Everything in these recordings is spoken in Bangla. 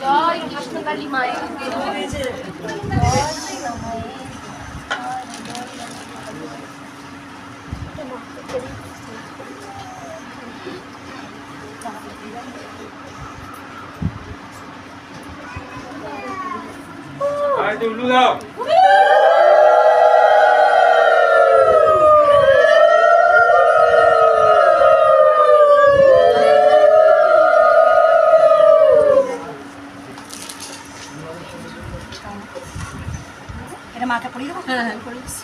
জয় কৃষ্ণকালী মায়ের আয় তুমি উল্লু দাও এটা মাথা পড়িয়ে দেবো হ্যাঁ হ্যাঁ করিস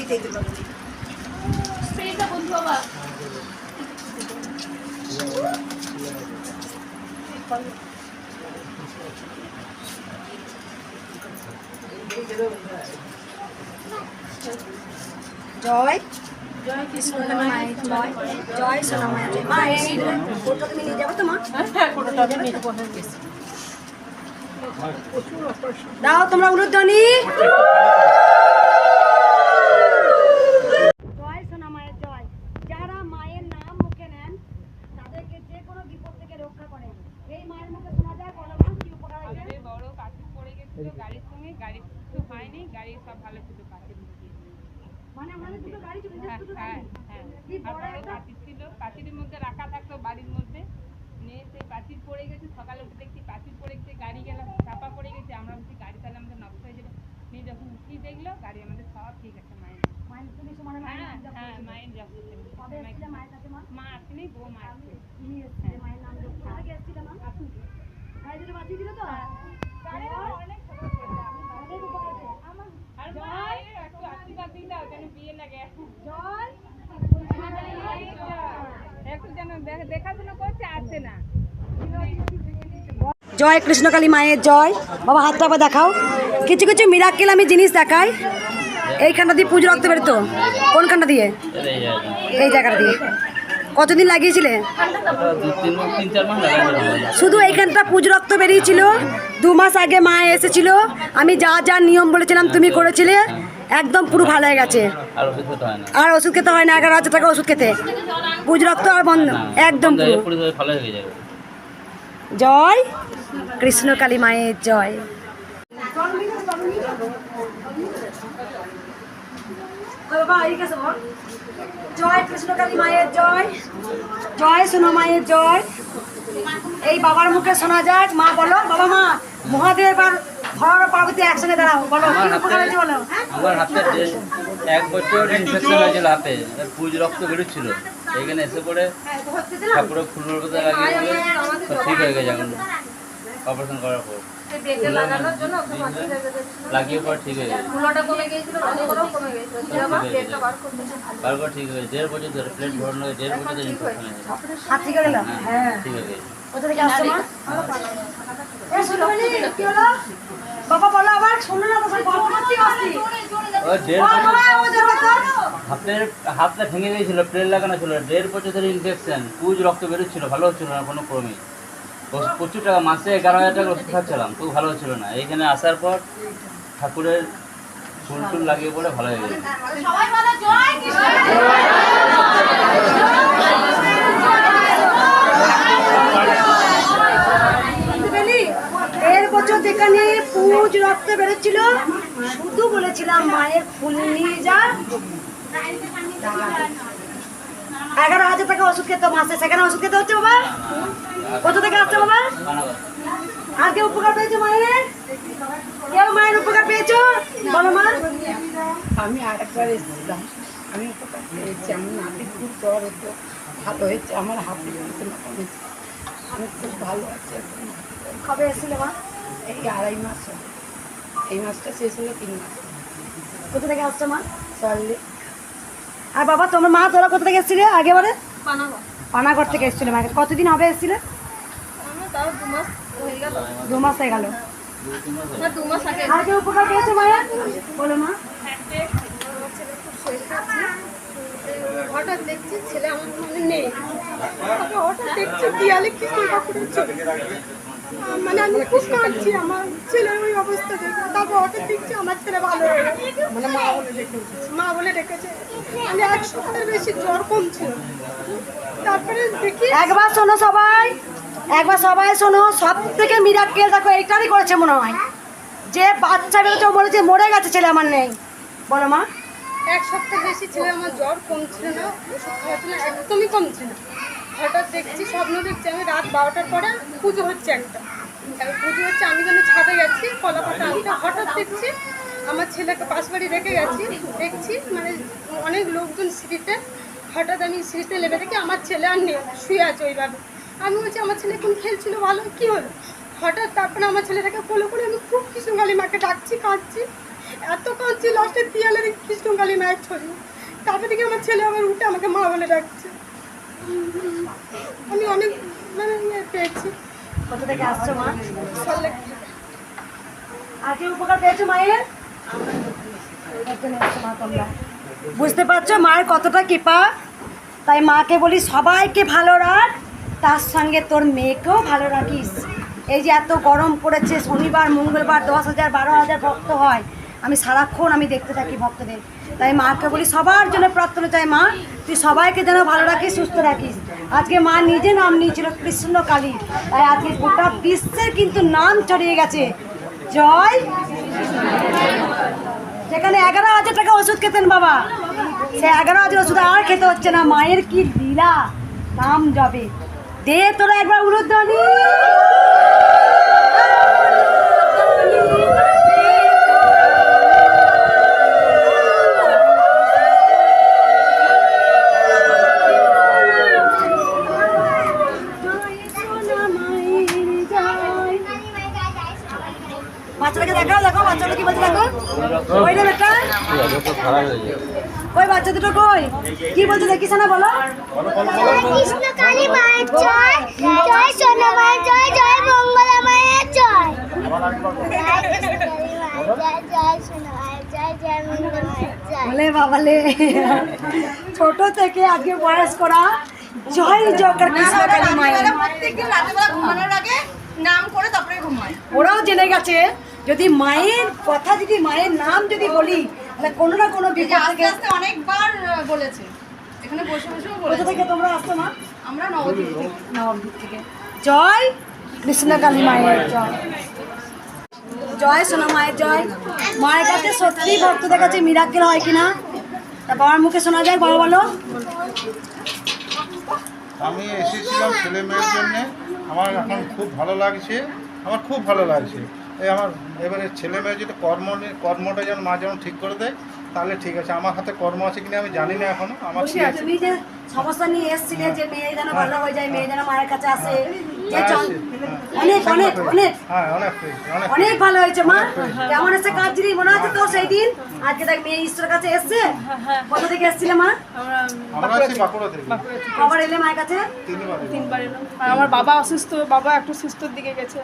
তো স্প্রেটা বন্ধু জয়। জয় মায়ের জয় জয় সোনা মায়ের জয় মা এই ফটো তুমি নিয়ে যাব তো মা? হ্যাঁ কোনটা আমি নিতে বসে দাও তোমরা উলুধ্বনি জয় সোনা মায়ের জয় যারা মায়ের নাম মুখে নেন তাদেরকে যে কোনো বিপদ থেকে রক্ষা করেন এই মায়ের মুখে শোনা যায় বলবান কি উপকার হয়েছে আমাদের বড় কাশি পড়ে গেছিল গাড়ির সঙ্গে গাড়ি কিছু হয়নি গাড়ি সব ভালো ছিল মানে আমাদের দুটো গাড়ি হ্যাঁ হ্যাঁ হ্যাঁ। ছিল মধ্যে রাখা থাকতো বাড়ির মধ্যে। নিয়ে সেই পড়ে গেছে সকালে উঠে দেখছি পড়ে গেছে গাড়ি গেলাম চাপা পড়ে গেছে আমরা বলছি গাড়ি তাহলে আমাদের নষ্ট হয়ে যাবে। নিয়ে যখন উঠি দেখল গাড়ি আমাদের সব ঠিক আছে মায়ের মায়ের হ্যাঁ হ্যাঁ। মায়ের মা? আসেনি বউ মা আসছে এসেছিলে মায়ের নাম জপ কোথা থেকে এসেছিলে মা গাড়ি দুটো বাঁচিয়ে দিল তো অনেক ছোট ছিল। অনেক উপকার হয়েছে। আর মায়ের একটু আশীর্বাদ দিই দাও যেন বিয়ে লাগে জয় একটু যেন দেখ- দেখাশোনা করছে আসছে না জয় কৃষ্ণকালী মায়ের জয়। বাবা হাতটা আবার দেখাও। কিছু কিছু মিরাক্কেল আমি জিনিস দেখাই। এইখানটা দিয়ে পুজো রাখতে পারি তো? কোনখানটা দিয়ে? এই জায়গাটা দিয়ে। কতদিন লাগিয়েছিলে? শুধু এইখানটা পুজো রক্ত বেরিয়েছিল। দু মাস আগে মা এসেছিল। আমি যা যা নিয়ম বলেছিলাম তুমি করেছিলে, একদম পুরো ভালো হয়ে গেছে। আর ওষুধ খেতে হয় না, এগারো হাজার টাকা ওষুধ খেতে। পুজো রক্ত আর বন্ধ একদম পুরো। ভালো হয়ে যাবে জয় কৃষ্ণকালী মায়ের জয়। মায়ের জয় জয় সোনা মায়ের জয়। এই বাবার মুখে শোনা যাক মা বলো বাবা মা মহাদেব আর পার্বতী একসঙ্গে দাঁড়াও বলো আমার হাতে বলো হ্যাঁ? এক বছর ইনফেকশন হয়েছিল হাতে পুজ রক্ত বেরোচ্ছিল। এইখানে এসে পরে ঠাকুরের ফুলের কথা লাগিয়ে ঠিক হয়ে গেছে এখন। অপারেশন করার পর। লাগিয়ে পর ঠিক হয়ে গেছে। বার করে ঠিক হয়ে দেড় বছর ধরে প্লেট ভরানো হয়ে দেড় বছর ধরে ইনফেকশন হয়েছে হ্যাঁ ঠিক হয়ে গেছে। কি হলো? বাবা বলো আবার। শুনলো না দেড় বছর হাতের হাতটা ভেঙে গিয়েছিল প্লেট লাগানো ছিল দেড় বছর ধরে ইনফেকশন পুজ রক্ত বেরোচ্ছিল ভালো হচ্ছিল না কোনো ক্রমে। প্রচুর টাকা মাসে এগারো হাজার টাকা ওষুধ খাচ্ছিলাম তবু ভালো হচ্ছিল না। এইখানে আসার পর ঠাকুরের ফুল টুল লাগিয়ে পরে ভালো হয়ে গেছে। বছর যেখানে পুজ রক্ত বেরোচ্ছিল শুধু বলেছিলাম মায়ের ফুল নিয়ে যা এগারো হাজার টাকা ওষুধ খেতে মাসে সেখানে ওষুধ খেতে হচ্ছে বাবা? কোথা থেকে আসছে বাবা। আর কেউ উপকার পেয়েছ মায়ের? কেউ মায়ের উপকার পেয়েছ? বলো মা। আমি আরেকবার এসেছিলাম। আমি উপকার পেয়েছি আমি নাতি খুব জ্বর হতো ভালো হয়েছে আমার হাতে কমেছে আমি খুব ভালো আছি কবে এসেছিলে মা? এই আড়াই মাস এই মাসটা শেষ হলো তিন মাস। কোথা থেকে আসছো মা? চললে আর বাবা তোমার মা তোরা কোথা থেকে এসেছিলে আগেবারে? পানাগড়। থেকে এসেছিলে মাকে কতদিন হবে এসেছিলে? দু মাস হয়ে গেল। আর কেউ উপকার পেয়েছে বলো মা। হঠাৎ দেখছি ছেলে আমার মানে নেই। হঠাৎ দেখছি দেয়ালে কি কাপড়ের মানে আমি খুব কাঁদছি আমার ছেলের ওই অবস্থা তারপর হঠাৎ দেখছি আমার ছেলে ভালো মানে মা বলে ডেকেছে মা বলে ডেকেছে মানে এক সপ্তাহের বেশি জ্বর কমছিল তারপরে দেখি একবার শোনো সবাই একবার সবাই শোনো সব থেকে মিরাক্কেল দেখো এইটারই করেছে মনে হয়। যে বাচ্চা বেরোচ্ছে ও বলেছে মরে গেছে ছেলে আমার নেই। বলো মা। এক সপ্তাহ বেশি ছিল আমার জ্বর কমছিল না ওষুধ খাওয়াচ্ছিল না একদমই কমছিল না। হঠাৎ দেখছি স্বপ্ন দেখছি আমি রাত বারোটার পরে পুজো হচ্ছে একটা। এবার হচ্ছে আমি যেন ছাদে গেছি কলা পাতা আনতে হঠাৎ দেখছি, আমার ছেলেকে পাশ বাড়ি রেখে গেছি, দেখছি মানে অনেক লোকজন সিঁড়িতে, হঠাৎ আমি সিঁড়িতে নেমে দেখি আমার ছেলে আর নেই, শুয়ে আছে ওইভাবে। আমি বলছি, আমার ছেলে এখন খেলছিল ভালো? কি হলো? হঠাৎ তারপরে আমার ছেলেটাকে ফলো করে আমি খুব কৃষ্ণকালী মাকে ডাকছি, কাঁদছি। এত কাঁদছি লাস্টে দেখি কৃষ্ণকালী মায়ের ছবি। তারপর থেকে আমার ছেলে আবার উঠে আমাকে মা বলে ডাকছে। আমি অনেক মানে ইয়ে পেয়েছি। বুঝতে পারছ মায়ের কতটা কৃপা? তাই মাকে বলি সবাইকে ভালো রাখ, তার সঙ্গে তোর মেয়েকেও ভালো রাখিস। এই যে এত গরম পড়েছে, শনিবার, মঙ্গলবার, দশ হাজার, বারো হাজার ভক্ত হয়। আমি সারাক্ষণ আমি দেখতে থাকি ভক্তদের। তাই মাকে বলি, সবার জন্য প্রার্থনা চাই মা, তুই সবাইকে যেন ভালো রাখিস, সুস্থ রাখিস। আজকে মা নিজে নাম নিয়েছিল কৃষ্ণ কালী। তাই আজকে গোটা বিশ্বের কিন্তু নাম ছড়িয়ে গেছে। জয়। যেখানে এগারো হাজার টাকা ওষুধ খেতেন বাবা, সে এগারো হাজার ওষুধ আর খেতে হচ্ছে না, মায়ের কি লীলা, নাম যাবে দে, তোরা একবার উলুধ্বনি। বাচ্চা দুটো কই? কি বলছে দেখিস না বলো। জয় কৃষ্ণ কালী মায়ের ছোট থেকে আজকে বয়স করা জয় জয়কার কৃষ্ণ কালী মায়ের। ওরাও জেনে গেছে যদি মায়ের কথা যদি মায়ের নাম যদি বলি তাহলে কোনো না কোনো বিপদ থেকে অনেকবার বলেছে। এখানে বসে বসেও কোথা থেকে তোমরা আসছো মা? আমরা নবদ্বীপ থেকে। নবদ্বীপ থেকে। জয় কৃষ্ণ কালী মায়ের জয়। জয় সোনা মায়ের জয়। মায়ের কাছে সত্যি ভক্তদের কাছে মিরাক্কেল হয় কিনা তা বাবার মুখে শোনা যায় বাবা বলো। আমি এসেছিলাম ছেলে মেয়ের জন্যে। আমার এখন খুব ভালো লাগছে। আমার খুব ভালো লাগছে। এই আমার এবারে ছেলে মেয়ে যদি কর্ম নিয়ে- কর্মটা যেন মা যেন ঠিক করে দেয় তাহলে ঠিক আছে। আমার হাতে কর্ম আছে কিনা আমি জানি না এখনও। আমার তুমি যে সমস্যা নিয়ে এসছিলে যে মেয়ে যেন ভালো হয়ে যায় মেয়ে যেন মায়ের কাছে আসে। অনেক অনেক অনেক হ্যাঁ অনেক ভালো হয়েছে মা। কেমন এসে মনে আছে তো সেই দিন? আজকে দেখ মেয়ে ঈশ্বরের কাছে এসছে। কোথা থেকে এসছিলে মা? আমরা আছি বাঁকুড়া থেকে। আবার এলে মায়ের কাছে? তিনবার তিনবার এলাম। আর আমার বাবা অসুস্থ বাবা একটু সুস্থর দিকে গেছে।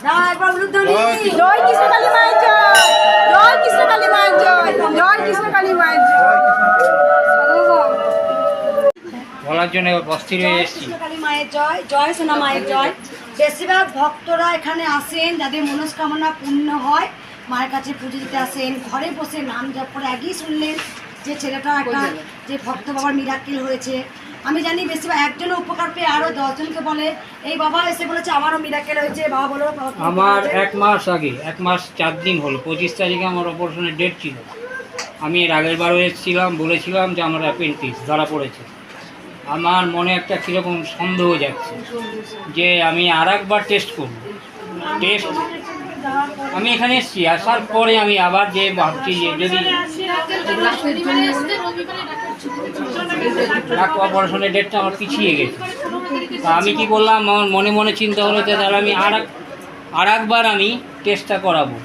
জয় কৃষ্ণ কালী মায়ের জয় জয় কৃষ্ণ কালী মায়ের জয় জয় কৃষ্ণ কালী মায়ের জয় বলার জন্য অস্থির হয়ে এসেছি কৃষ্ণকালী মায়ের জয় জয় সোনা মায়ের জয় বেশিরভাগ ভক্তরা এখানে আসেন যাদের মনস্কামনা পূর্ণ হয় মায়ের কাছে পুজো দিতে আসেন ঘরে বসে নাম জপ করে আগেই শুনলেন যে ছেলেটা একটা যে ভক্ত বাবার মিরাক্কেল হয়েছে। আমি জানি বেশিরভাগ একজনও উপকার পেয়ে আরও দশজনকে বলে। এই বাবা এসে বলেছে, আমারও মিরাক্কেল হয়েছে। বাবা বলো আমার এক মাস আগে, এক মাস চার দিন হলো, পঁচিশ তারিখে আমার অপারেশনের ডেট ছিল। আমি এর আগের বারও এসেছিলাম, বলেছিলাম যে আমার অ্যাপেন্টিস ধরা পড়েছে। আমার মনে একটা কীরকম সন্দেহ যাচ্ছে যে আমি আর একবার টেস্ট করব। টেস্ট আমি এখানে এসেছি, আসার পরে আমি আবার যে ভাবছি যে যদি অপারেশনের ডেটটা আমার পিছিয়ে গেছে। তা আমি কি করলাম আমার মনে মনে চিন্তা হলো যে তাহলে আমি আর আর একবার আমি টেস্টটা করাবো।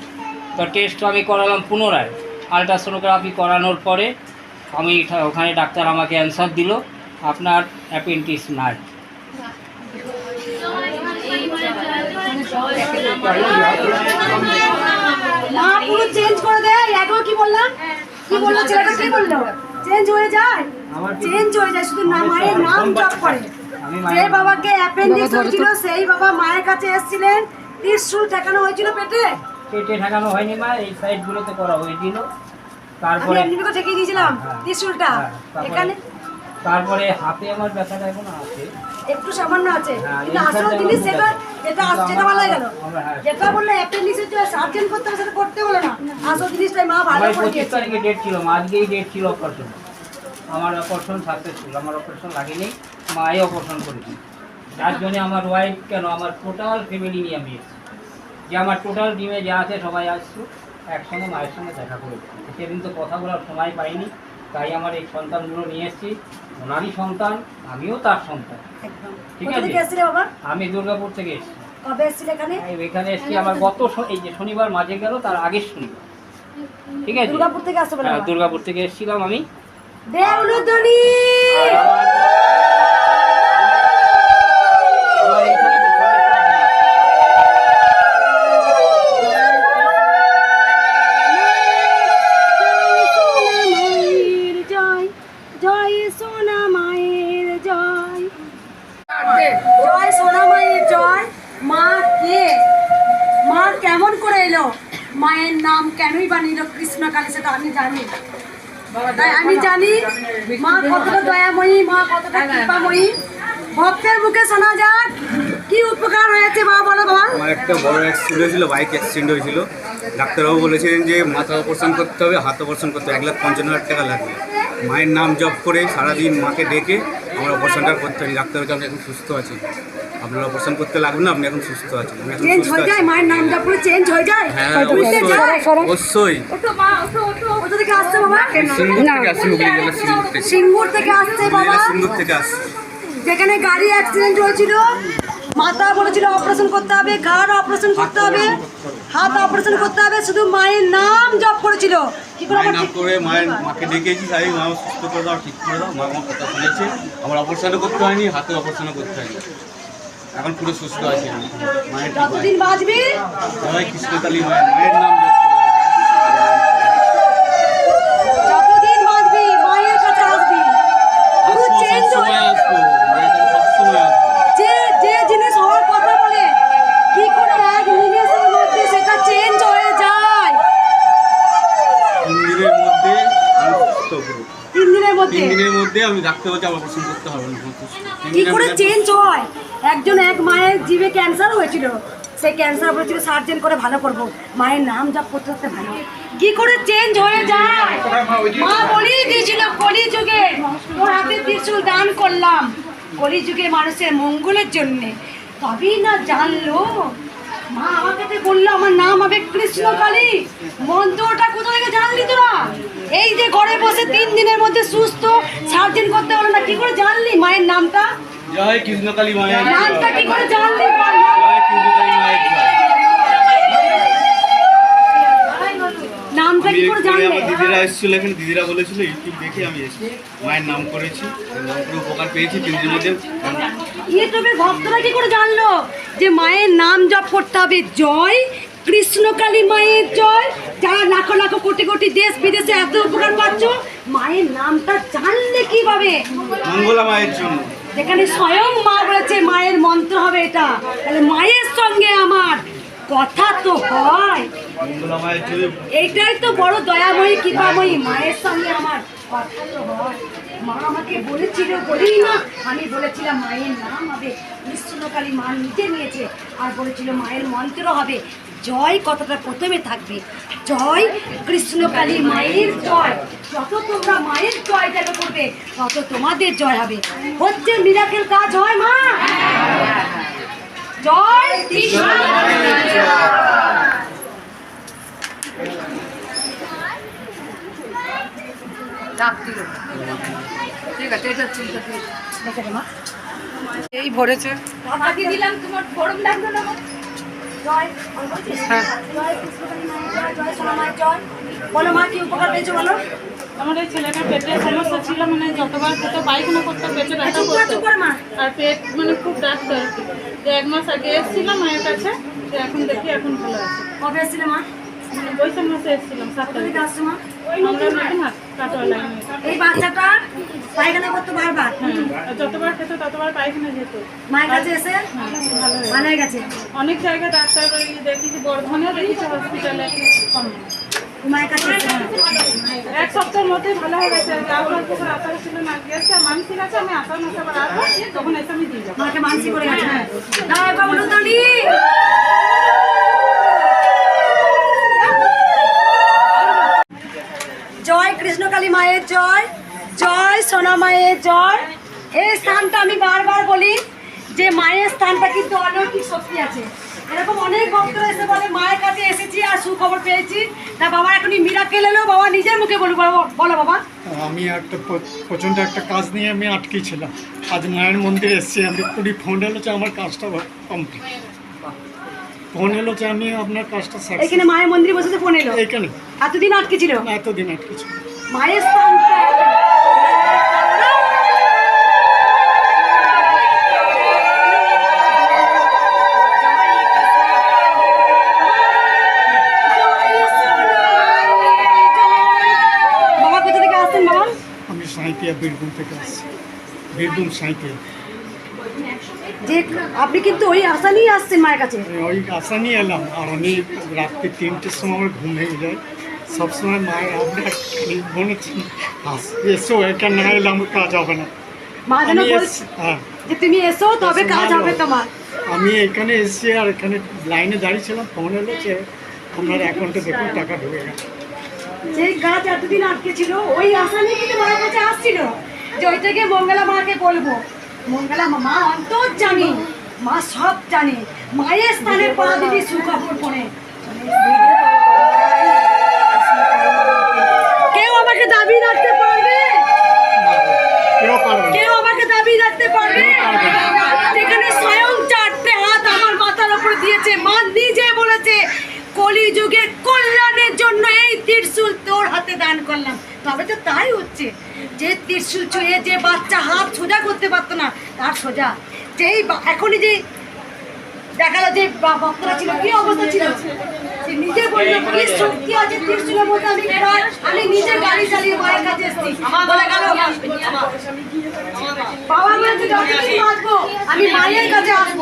তো টেস্ট আমি করালাম পুনরায়। আলট্রাসোনোগ্রাফি করানোর পরে আমি ওখানে ডাক্তার আমাকে অ্যান্সার দিল, আপনার অ্যাপেন্টিস নাই। পুরো চেঞ্জ করে দেয় একবার কি বললাম? কি বলল ছেলেটা? কি বলল? চেঞ্জ হয়ে যায়? চেঞ্জ হয়ে যায় শুধু না মায়ের নাম জপ করে। যে বাবাকে অ্যাপেন্ডিক্স হয়েছিল সেই বাবা মায়ের কাছে এসেছিলেন। ত্রিশুল ঠেকানো হয়েছিল পেটে? পেটে ঠেকানো হয়নি মা এই সাইডগুলোতে করা হয়েছিল। আমি তারপরে এমনি করে ঠেকিয়ে দিয়েছিলাম হ্যাঁ। ত্রিশুলটা। হ্যাঁ, এখানে তারপরে হাতে আমার ব্যথাটা এখনও আছে। একটু সামান্য আছে। হ্যাঁ, কিন্তু আসল জিনিস আমার যেটা আস- যেটা ভালো গেল। যেটা বললে অ্যাপেন্ডিক্স হচ্ছে সার্জেন করতে হবে সেটা করতে বলে না। আসল জিনিসটাই মা ভালো আমার করে পঁচিশ দিয়েছে। তারিখে ডেট ছিল মা আজকেই ডেট ছিল অপারেশন আমার অপারেশন সাকসেসফুল আমার অপারেশন লাগেনি মাই অপারেশন করেছি। যার জন্য আমার ওয়াইফ কেন আমার টোটাল ফ্যামিলি নিয়ে আমি এসেছি। যে আমার টোটাল টিমে যা আছে সবাই আসছো একসঙ্গে মায়ের সঙ্গে দেখা করেছি সেদিন তো কথা বলার সময় পাইনি। তাই আমার এই সন্তানগুলো নিয়ে এসেছি। ওনারই সন্তান আমিও তার সন্তান। ঠিক আছে। আমি দুর্গাপুর থেকে এসেছি। কবে এসেছিলে এখানে? এখানে এসেছি আমার গত এই যে শনিবার মাঝে গেল তার আগের শনিবার। ঠিক আছে? দুর্গাপুর থেকে আসতে বলে হ্যাঁ, দুর্গাপুর থেকে এসেছিলাম আমি। দেউলুদনি কৃষ্ণকালী সেটা আমি জানি। তাই আমি জানি মা কতটা দয়াময়ী মা কতটা কৃপাময়ী। ভক্তের মুখে শোনা যাক কি উপকার হয়েছে মা বলো বাবা আমার একটা বড় অ্যাক্সিডেন্ট হয়েছিল বাইক অ্যাক্সিডেন্ট হয়েছিল। ডাক্তারবাবু বলেছিলেন যে মাথা অপারেশন করতে হবে হাত অপারেশন করতে হবে এক লাখ পঞ্চান্ন হাজার টাকা লাগবে। মায়ের নাম জপ করে সারাদিন মাকে ডেকে আমার অপারেশনটা করতে হবে ডাক্তার বলছে আমি এখন সুস্থ আছি। আপনার অপারেশন করতে লাগবে না আপনি এখন সুস্থ আছেন চেঞ্জ হয়ে যায় মায়ের নামটা পুরো চেঞ্জ হয়ে যায়। হ্যাঁ বুঝতে যায়? অবশ্যই। ওঠো মা ওঠো ওঠো। কোথা থেকে আসছে বাবা। সিঙ্গুর থেকে আসি হুগলি জেলা সিঙ্গুর থেকে। সিঙ্গুর থেকে আসছে বাবা। সিঙ্গুর থেকে আসি যেখানে গাড়ি অ্যাক্সিডেন্ট হয়েছিল মাথা বলেছিল অপারেশন করতে হবে ঘাড় অপারেশন করতে হবে হাত অপারেশন করতে হবে শুধু মায়ের নাম জপ করেছিল। কি করে আমার নাম করে মায়ের মাকে ডেকেছি তাই মা সুস্থ করে দাও ঠিক করে দাও। মা আমার কথা শুনেছে। আমার অপারেশনও করতে হয়নি হাতে অপারেশনও করতে হয়নি এখন পুরো সুস্থ আছি মায়ের। যতদিন বাঁচবি? কৃষ্ণকালী মায়ের মায়ের নাম তিন দিনের মধ্যে আমি ডাক্তার বলছি আমার অপারেশন করতে হবে কি করে চেঞ্জ হয়? একজন এক মায়ের জীবে ক্যান্সার হয়েছিল। সেই ক্যান্সার বলেছিল সার্জেন করে ভালো করব, মায়ের নাম জপ করতে করতে ভালো কি করে চেঞ্জ হয়ে যায়? মা বলি দিয়েছিল কলি যুগে হাতে দান করলাম। কলি যুগে মানুষের মঙ্গলের জন্যে। তবেই না জানলো। মা আমাকে বলল, আমার নাম হবে কৃষ্ণকালী। মন্ত্রটা কোথা থেকে জানলি তোরা? এই যে ঘরে বসে তিন দিনের মধ্যে সুস্থ সার্জেন করতে হলো না, কি করে জানলি মায়ের নামটা? জয় কৃষ্ণকালী মায়ের জয়। কৃষ্ণকালী। নামটা কি করে জানলে। আমার দিদিরা এসেছিল এখানে দিদিরা বলেছিল ইউটিউব দেখে আমি এসেছি। মায়ের নাম করেছি নাম করে উপকার পেয়েছি তিন দিনের মধ্যে ইউটিউবের ভক্তরা কি করে জানলো যে মায়ের নাম জপ করতে হবে। জয় কৃষ্ণকালী মায়ের জয়। যারা লাখো লাখো কোটি কোটি দেশ বিদেশে এত উপকার পাচ্ছ মায়ের নামটা জানলে কীভাবে? মঙ্গলা মায়ের জন্য। যেখানে স্বয়ং মা বলেছে, মায়ের মন্ত্র হবে এটা। তাহলে মায়ের সঙ্গে আমার কথা তো হয়। এইটাই তো বড় দয়াময়ী, কৃপাময়ী। মায়ের সঙ্গে আমার মা আমাকে বলেছিল বলি না। আমি বলেছিলাম, মায়ের নাম হবে কৃষ্ণকালী মা নিজে নিয়েছে। আর বলেছিল, মায়ের মন্ত্র হবে জয় কথাটা প্রথমে থাকবে? জয় কৃষ্ণকালী মায়ের জয়। যত তোমরা মায়ের জয় যেন করবে তত তোমাদের জয় হবে। হচ্ছে মিরাকেল কাজ হয় মা। জয় কৃষ্ণ। এই ভরেছে। দিলাম তোমার গরম লাগবে না বলো মা কি উপকার পেয়েছ বলো? আমার এই ছেলেটার পেটে সমস্যা ছিল মানে যতবার খেতে পায়খানা করতো পেটে ব্যথা চুপ কর, চুপ কর মা। আর পেট মানে খুব ডাকতো আর কি এক মাস আগে এসেছিলাম মায়ের কাছে এখন দেখি এখন ভালো আছে। কবে এসেছিলে মা? মানে বৈশাখ মাসে এসেছিলাম সাত তারিখে আসছো মা? এই বাচ্চাটা পায়খানা করতো বারবার। যতবার খেত ততবার পায়খানা যেত। মায়ের কাছে এসে? হ্যাঁ, ভালো হয়ে গেছে অনেক জায়গায় ডাক্তার বর্ধমানেও হসপিটালে মায়ের কাছে এক সপ্তাহের মধ্যেই ভালো হয়ে গেছে। ছিল না গেছে। মানসিক আছে আমি আশার মাসে আবার আসব তখন এসে আমি দিয়ে যাব মাকে মানসি করে গেছে। হ্যাঁ দাও একবার বলুন তালি জয় কৃষ্ণকালী মায়ের জয় জয় সোনা মায়ের জয়। এই স্থানটা আমি বারবার বলি যে মায়ের স্থানটা কিন্তু অলৌকিক শক্তি আছে। এরকম অনেক ভক্তরা এসে বলে মায়ের কাছে এসেছি আর সুখবর পেয়েছি। তা বাবা এখনই মিরাকেল এলো। বাবা নিজের মুখে বলব বলো বাবা। আমি একটা প্র- প্রচণ্ড একটা কাজ নিয়ে আমি আটকে ছিলাম। আজ মায়ের মন্দিরে এসেছি। আমি কুড়ি ফোন এলো যে আমার কাজটা কমপ্লিট ফোন এলো যে আমি আপনার কাজটা এখানে মায়ের মন্দিরে বসেছে ফোন এলো? এইখানে এতদিন আটকে ছিল? এতদিন আটকে ছিল। মায়ের স্থানটা আমি সাঁইতিয়া বীরভূম থেকে আসছি। বীরভূম সাঁইতিয়া। যে আপনি কিন্তু ওই আশা নিয়ে আসছেন মায়ের কাছে। ওই আশা নিয়ে এলাম আর আমি রাত্রি তিনটের সময় আমার ঘুম ভেঙে যায়। সবসময় মায়ের বলেছেন আস- এসো এটা না এলে আমার কাজ হবে না। মা যেন হ্যাঁ। যে তুমি এসো তবে কাজ। হবে তোমার। আমি এখানে এসেছি আর এখানে লাইনে দাঁড়িয়েছিলাম ফোন এলো যে আপনার অ্যাকাউন্টে দেখুন টাকা ঢুকে গেছে যে কাজ এতদিন আটকে ছিল ওই আশা নিয়ে কিন্তু মায়ের কাছে আসছিল যে ওইটা গিয়ে মঙ্গলা মাকে বলব। মঙ্গলা মা অন্তর জানি মা সব জানে। মায়ের স্থানে পা দিদি সুখবর পড়ে আমাকে দাবি রাখতে পারবে? কেউ আমাকে দাবি রাখতে পারবে? যেখানে স্বয়ং চারটে হাত আমার মাথার উপরে দিয়েছে। মা নিজে বলেছে কলিযুগে কল্যাণের জন্য এই ত্রিশূল তোর হাতে দান করলাম। তবে তো তাই হচ্ছে যে ত্রিশূল ছুঁয়ে যে বাচ্চা হাত সোজা করতে পারতো না তার সোজা। যেই এখনই যে দেখাল যে ভক্তরা ছিল কি অবস্থা ছিল? সে নিজে বলল কি শক্তি আছে ত্রিশূলের মধ্যে আমি প্রায় আমি নিজে গাড়ি চালিয়ে মায়ের কাছে এসেছি। বলে গেল বাবা বলছে যতদিন বাঁচবো আমি মায়ের কাছে আসব।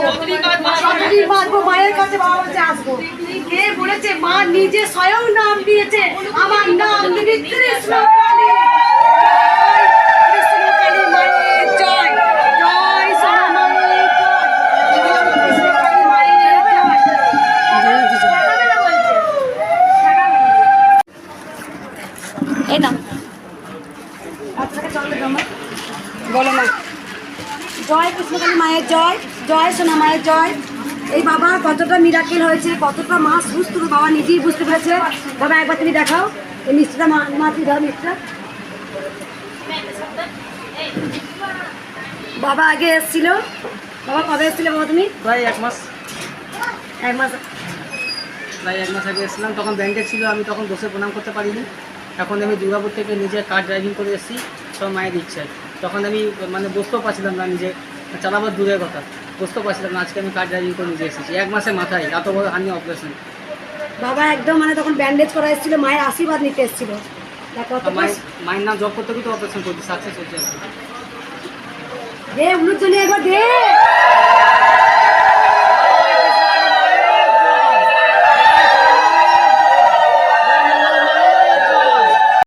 যতদিন বাঁচবো মায়ের কাছে বাবা আসব। কে বলেছে মা নিজে স্বয়ং নাম দিয়েছে। আমার নাম জয় কৃষ্ণকালী মায়ের জয় জয় সোনা মায়ের জয় কৃষ্ণকালী মায়ের জয় এই না আপনাকে চলে জমা বলো না জয় কৃষ্ণকালী মায়ের জয় সোনা মায়ের জয়। এই বাবা কতটা মিরাকেল হয়েছে কতটা মা সুস্থ বাবা নিজেই বুঝতে পেরেছে। বাবা একবার তুমি দেখাও। এই মিষ্টিটা মা মা তুই দাও মিষ্টিটা। বাবা আগে এসেছিল। বাবা কবে এসেছিলে বাবা তুমি? প্রায় এক মাস। এক মাস। প্রায় এক মাস আগে এসেছিলাম। তখন ব্যাংকে ছিল আমি তখন বসে প্রণাম করতে পারিনি। এখন আমি দুর্গাপুর থেকে নিজে কার ড্রাইভিং করে এসেছি। সব মায়ের ইচ্ছায়। তখন আমি মানে বসতেও পারছিলাম না নিজে। চালাবার দূরের কথা। বসতেও পারছিলাম আজকে আমি কার ড্রাইভিং করে নিজে এসেছি এক মাসের মাথায় এত বড় হানি অপারেশন বাবা একদম মানে তখন ব্যান্ডেজ করা এসেছিল মায়ের আশীর্বাদ নিতে এসেছিল। মায়ের নাম জব করতে করতে অপারেশন করছি সাকসেস হচ্ছে দে উলুর উলুধ্বনি একবার দে।